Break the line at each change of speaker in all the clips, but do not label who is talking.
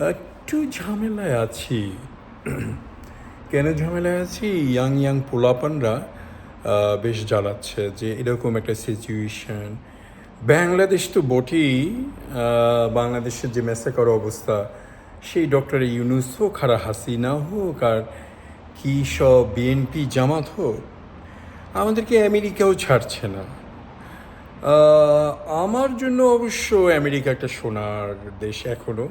একটু ঝামেলায় আছি। কেন ঝামেলায় আছি? ইয়াং ইয়াং পোলাপানরা বেশ জ্বালাচ্ছে যে এরকম একটা সিচুয়েশন বাংলাদেশ তো বটেই বাংলাদেশের যে মেসাকার অবস্থা, সেই ডক্টর ইউনুস হোক আর হাসিনা হোক আর কী সব বিএনপি জামাত হোক, আমাদেরকে আমেরিকাও ছাড়ছে না। আমার জন্য অবশ্য আমেরিকা একটা সোনার দেশ এখনও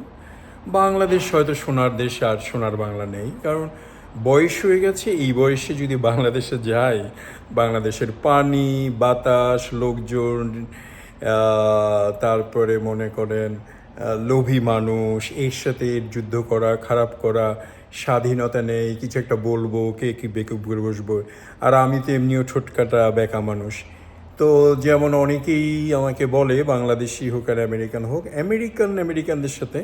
বাংলাদেশ হয়তো সোনার দেশ আর সোনার বাংলা নেই, কারণ বয়স হয়ে গেছে। এই বয়সে যদি বাংলাদেশে যাই, বাংলাদেশের পানি, বাতাস, লোকজন তারপরে মনে করেন লোভী মানুষ, এর সাথে যুদ্ধ করা, খারাপ করা, স্বাধীনতা নেই, কিছু একটা বলব, কে কি বেকুব করে বসবো। আর আমি তো এমনিও ছোটকাটা বেকা মানুষ। তো যেমন অনেকেই আমাকে বলে, বাংলাদেশি হোক আর আমেরিকান হোক আমেরিকান আমেরিকানদের সাথে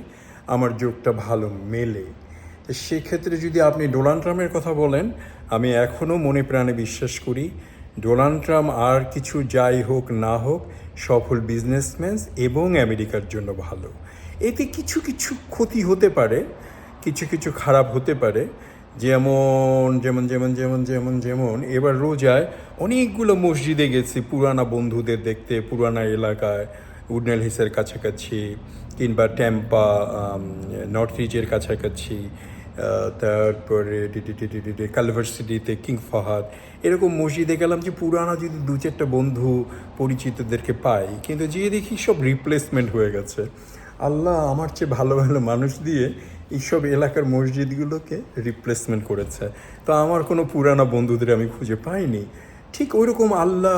আমার যোগটা ভালো মেলে। সেক্ষেত্রে যদি আপনি ডোনাল্ড ট্রাম্পের কথা বলেন, আমি এখনও মনে প্রাণে বিশ্বাস করি, ডোনাল্ড ট্রাম্প আর কিছু যাই হোক না হোক, সফল বিজনেসম্যান এবং আমেরিকার জন্য ভালো। এতে কিছু কিছু ক্ষতি হতে পারে, কিছু কিছু খারাপ হতে পারে, যেমন যেমন যেমন যেমন যেমন যেমন, এবার রোজায় অনেকগুলো মসজিদে গেছি, পুরানা বন্ধুদের দেখতে, পুরানা এলাকায়, উডনেল হিসের কাছাকাছি কিংবা ট্যাম্পা নর্থ রিচের কাছাকাছি তারপরে কালভার সিটিতে কিং ফাহাদ এরকম মসজিদে গেলাম যে পুরানা যদি দু চারটা বন্ধু পরিচিতদেরকে পাই, কিন্তু যেয়ে দেখি সব রিপ্লেসমেন্ট হয়ে গেছে। আল্লাহ আমার চেয়ে ভালো ভালো মানুষ দিয়ে এইসব এলাকার মসজিদগুলোকে রিপ্লেসমেন্ট করেছে। তো আমার কোনো পুরানা বন্ধুদের আমি খুঁজে পাইনি। ঠিক ওইরকম আল্লাহ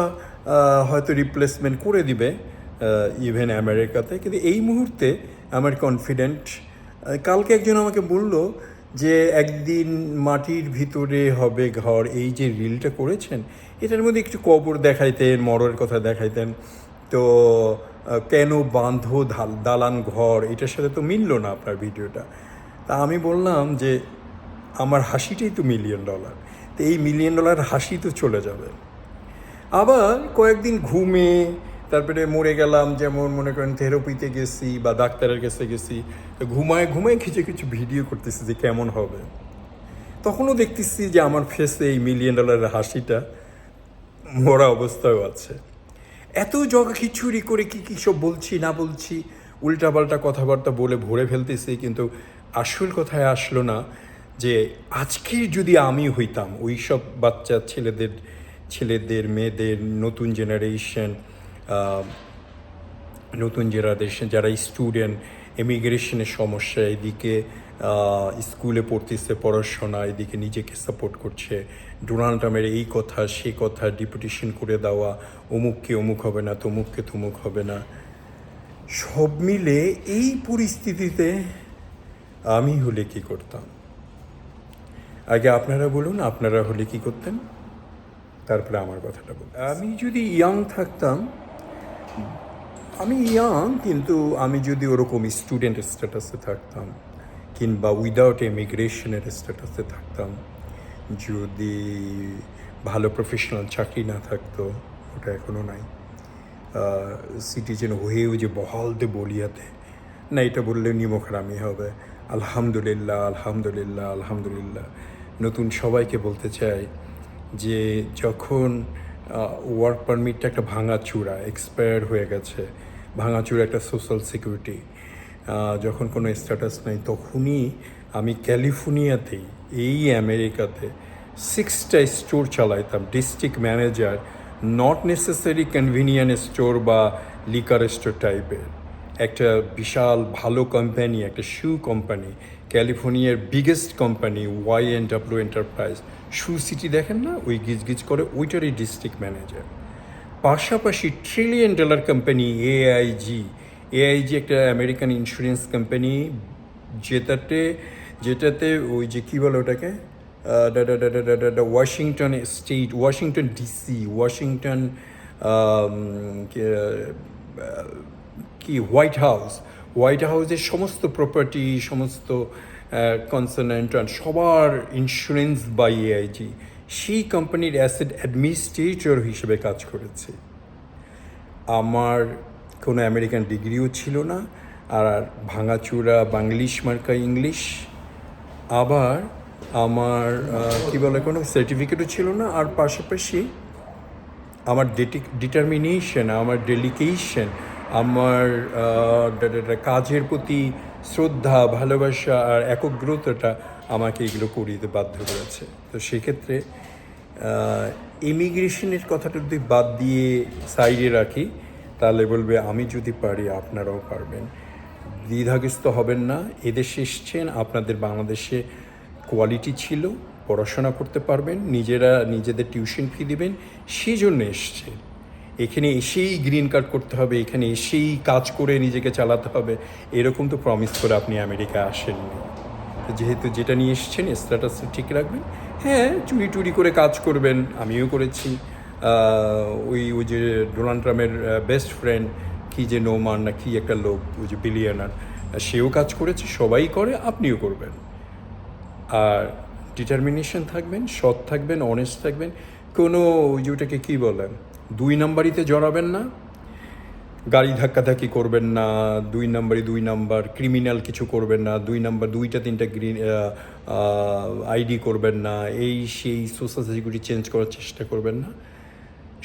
হয়তো রিপ্লেসমেন্ট করে দিবে ইভেন আমেরিকাতে কিন্তু এই মুহূর্তে আমার কনফিডেন্ট কালকে একজন আমাকে বলল যে একদিন মাটির ভিতরে হবে ঘর, এই যে রিলটা করেছেন, এটার মধ্যে একটু কবর দেখাইতেন মরের কথা দেখাইতেন। তো কেন বাঁধো দালান ঘর, এটার সাথে তো মিললো না আপনার ভিডিওটা। তা আমি বললাম যে, আমার হাসিটাই তো মিলিয়ন ডলার তো এই মিলিয়ন ডলার হাসি তো চলে যাবে। আবার কয়েকদিন ঘুমে তারপরে মরে গেলাম, যেমন মনে করেন থেরাপিতে গেছি বা ডাক্তারের কাছে গেছি ঘুমায় ঘুমায় কিছু কিছু ভিডিও করতেছি যে কেমন হবে। তখনও দেখতেছি যে আমার ফেসে এই মিলিয়ন ডলারের হাসিটা মরা অবস্থায়ও আছে। এত জগা খিচুড়ি করে কি কী সব বলছি, না বলছি, উল্টাপাল্টা কথাবার্তা বলে ভরে ফেলতেছি, কিন্তু আসল কথায় আসলো না যে আজকে যদি আমি হইতাম, ওই সব বাচ্চা, ছেলেদের ছেলেদের, মেয়েদের, নতুন জেনারেশন নতুন জেনারেশন যারা স্টুডেন্ট ইমিগ্রেশনের সমস্যা, এদিকে স্কুলে পড়তেছে, পড়াশোনা, এদিকে নিজেকে সাপোর্ট করছে। ডোনাল্ড ট্রাম্পের এই কথা, সে কথা ডিপুটেশন করে দেওয়া, অমুককে অমুক হবে না, তমুককে তমুক হবে না। সব মিলে এই পরিস্থিতিতে আমি হলে কি করতাম? আগে আপনারা বলুন, আপনারা হলে কি করতেন? তারপরে আমার কথাটা বলুন। আমি যদি ইয়াং থাকতাম আমি ইয়াং কিন্তু আমি যদি ওরকম স্টুডেন্ট স্ট্যাটাসে থাকতাম, কিংবা উইদাউট ইমিগ্রেশনের স্ট্যাটাসে থাকতাম, যদি ভালো প্রফেশনাল চাকরি না থাকতো, ওটা এখনও নাই। সিটিজেন হয়েও যে বহালতে বলিয়াতে, না, এটা বললে নিমখারামি হবে। আলহামদুলিল্লাহ আলহামদুলিল্লাহ আলহামদুলিল্লাহ। নতুন সবাইকে বলতে চাই যে যখন ওয়ার্ক পারমিটটা একটা ভাঙা চূড়া এক্সপায়ার হয়ে গেছে। ভাঙা চূড়া একটা সোশ্যাল সিকিউরিটি যখন কোনো স্ট্যাটাস নেই, তখনই আমি ক্যালিফোর্নিয়াতেই, এই আমেরিকাতে সিক্সটা store চালাইতাম। District manager not necessary convenient store বা লিকার স্টোর টাইপের একটা বিশাল ভালো কোম্পানি একটা শু কোম্পানি ক্যালিফোর্নিয়ার biggest company Y N W enterprise shoe city দেখেন না? ওই গিজ গিজ করে ওইটারই ডিস্ট্রিক্ট ম্যানেজার পাশাপাশি trillion dollar company AIG AIG একটা আমেরিকান ইন্স্যুরেন্স কোম্পানি যেটাতে যেটাতে ওই যে কী বলে ওটাকে? Washington state Washington DC Washington কে- হোয়াইট হাউস হোয়াইট হাউসের সমস্ত প্রপার্টি সমস্ত কনসার্নেন্ট সবার ইন্স্যুরেন্স বাই এআইজি সেই কোম্পানির অ্যাসেট অ্যাডমিনিস্ট্রেটর হিসেবে কাজ করেছে। আমার কোনো আমেরিকান ডিগ্রিও ছিল না, আর ভাঙাচুরা বাংলিশ মার্কা ইংলিশ। আবার আমার কি বলে কোনো সার্টিফিকেটও ছিল না, আর পাশাপাশি আমার ডিটারমিনেশন আমার ডেলিকেশন আমার কাজের প্রতি শ্রদ্ধা, ভালোবাসা আর একগ্রতাটা আমাকে এগুলো করিয়ে দিতে বাধ্য করেছে। তো সেক্ষেত্রে ইমিগ্রেশনের কথাটা যদি বাদ দিয়ে সাইডে রাখি, তাহলে বলবে, আমি যদি পারি, আপনারাও পারবেন। দ্বিধাগ্রস্ত হবেন না। এদেশে এসছেন, আপনাদের বাংলাদেশে কোয়ালিটি ছিল, পড়াশোনা করতে পারবেন, নিজেরা নিজেদের টিউশন ফি দিবেন সেই জন্য এসছেন এখানে এসেই গ্রিন কার্ড করতে হবে, এখানে এসেই কাজ করে নিজেকে চালাতে হবে। এরকম তো প্রমিস করে আপনি আমেরিকা আসেননি। যেহেতু যেটা নিয়ে এসছেন স্ট্যাটাস ঠিক রাখবেন। হ্যাঁ চুরি টুরি করে কাজ করবেন, আমিও করেছি। ওই ওই যে ডোনাল্ড ট্রাম্পের বেস্ট ফ্রেন্ড কি যে নোমান না কি একটা লোক, ওই যে বিলিয়নার সেও কাজ করেছে, সবাই করে, আপনিও করবেন। আর ডিটারমিনেশন থাকবেন, সৎ থাকবেন অনেস্ট থাকবেন। কোনো ওই যে ওটাকে কী বলেন দুই নাম্বারিতে জড়াবেন না, গাড়ি ধাক্কাধাক্কি করবেন না, দুই নাম্বারই দুই নাম্বার ক্রিমিনাল কিছু করবেন না, দুই নাম্বার, দুইটা তিনটা গ্রিন আইডি করবেন না, এই সেই সোশ্যাল সিকিউরিটি চেঞ্জ করার চেষ্টা করবেন না।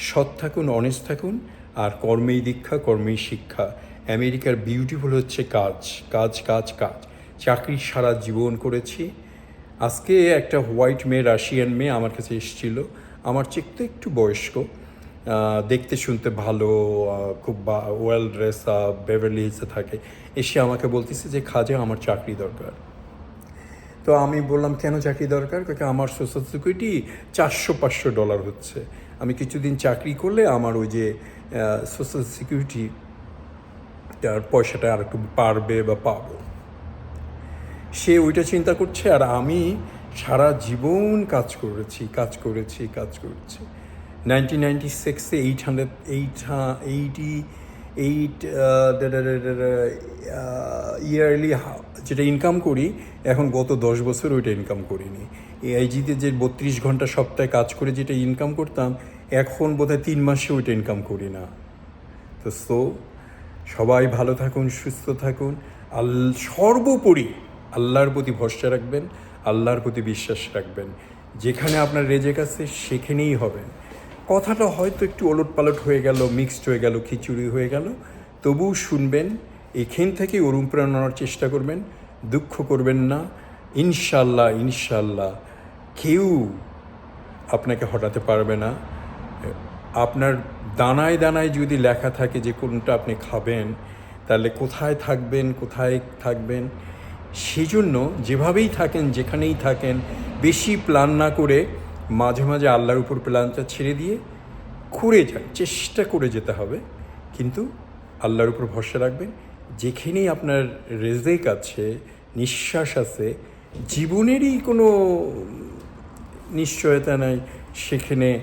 সৎ থাকুন অনেস্ট থাকুন, আর কর্মেই দীক্ষা, কর্মেই শিক্ষা। আমেরিকার বিউটিফুল হচ্ছে কাজ কাজ কাজ কাজ। চাকরি সারা জীবন করেছি। আজকে একটা হোয়াইট মেয়ে রাশিয়ান মেয়ে আমার কাছে এসেছিল। আমার চেয়ে তো একটু বয়স্ক। দেখতে শুনতে ভালো খুব ওয়েল ড্রেস বেভারলি হিলসে থাকে। এসে আমাকে বলতেছে যে, খাজা, আমার চাকরি দরকার। তো আমি বললাম, কেন চাকরি দরকার? কারণ আমার সোশ্যাল সিকিউরিটি চারশো পাঁচশো ডলার হচ্ছে। আমি কিছুদিন চাকরি করলে আমার ওই যে সোশ্যাল সিকিউরিটি তার পয়সাটা আর একটু পারবে বা পাবো। সে ওইটা চিন্তা করছে, আর আমি সারা জীবন কাজ করেছি কাজ করেছি কাজ করেছি। নাইনটিন নাইনটি সিক্সে eight hundred eight eighty eight yearly যেটা ইনকাম করি, এখন গত দশ বছর ওইটা ইনকাম করিনি। এআইজিতে যে বত্রিশ ঘণ্টা সপ্তাহে কাজ করে যেটা ইনকাম করতাম, এখন বোধহয় তিন মাসে ওইটা ইনকাম করি না। তো সো সবাই ভালো থাকুন, সুস্থ থাকুন। আল, সর্বোপরি আল্লাহর প্রতি ভরসা রাখবেন, আল্লাহর প্রতি বিশ্বাস রাখবেন। যেখানে আপনার রেজেক আছে, সেখানেই হবেন। কথাটা হয়তো একটু ওলট পালট হয়ে গেল মিক্সড হয়ে গেল, খিচুড়ি হয়ে গেল। তবুও শুনবেন, এখান থেকে অনুপ্রেরণার চেষ্টা করবেন, দুঃখ করবেন না। ইনশাল্লাহ ইনশাল্লাহ। কেউ আপনাকে হটাতে পারবে না। আপনার দানায় দানায় যদি লেখা থাকে যে কোনটা আপনি খাবেন, তাহলে কোথায় থাকবেন কোথায় থাকবেন? সেজন্য যেভাবেই থাকেন, যেখানেই থাকেন, বেশি প্ল্যান না করে মাঝে মাঝে আল্লাহর উপর প্ল্যানটা ছেড়ে দিয়ে করে যান চেষ্টা করে যেতে হবে। কিন্তু আল্লাহর উপর ভরসা রাখবেন, যেখানেই আপনার রেজেক আছে, নিঃশ্বাস আছে, জীবনেরই কোনো নিশ্চয়তা নাই, সেখানে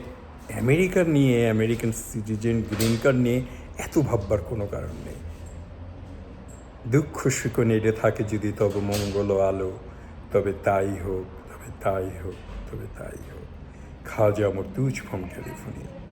আমেরিকার নিয়ে, আমেরিকান সিটিজেন, গ্রিন কার্ড নিয়ে এত ভাববার কোনো কারণ নেই। দুঃখ সুখ নেড়ে থাকে যদি তবে মঙ্গল আলো, তবে তাই হোক, তবে তাই হোক, তবে তাই হোক। খাজা আমার তুজ ফ্রম ক্যালিফোর্নিয়া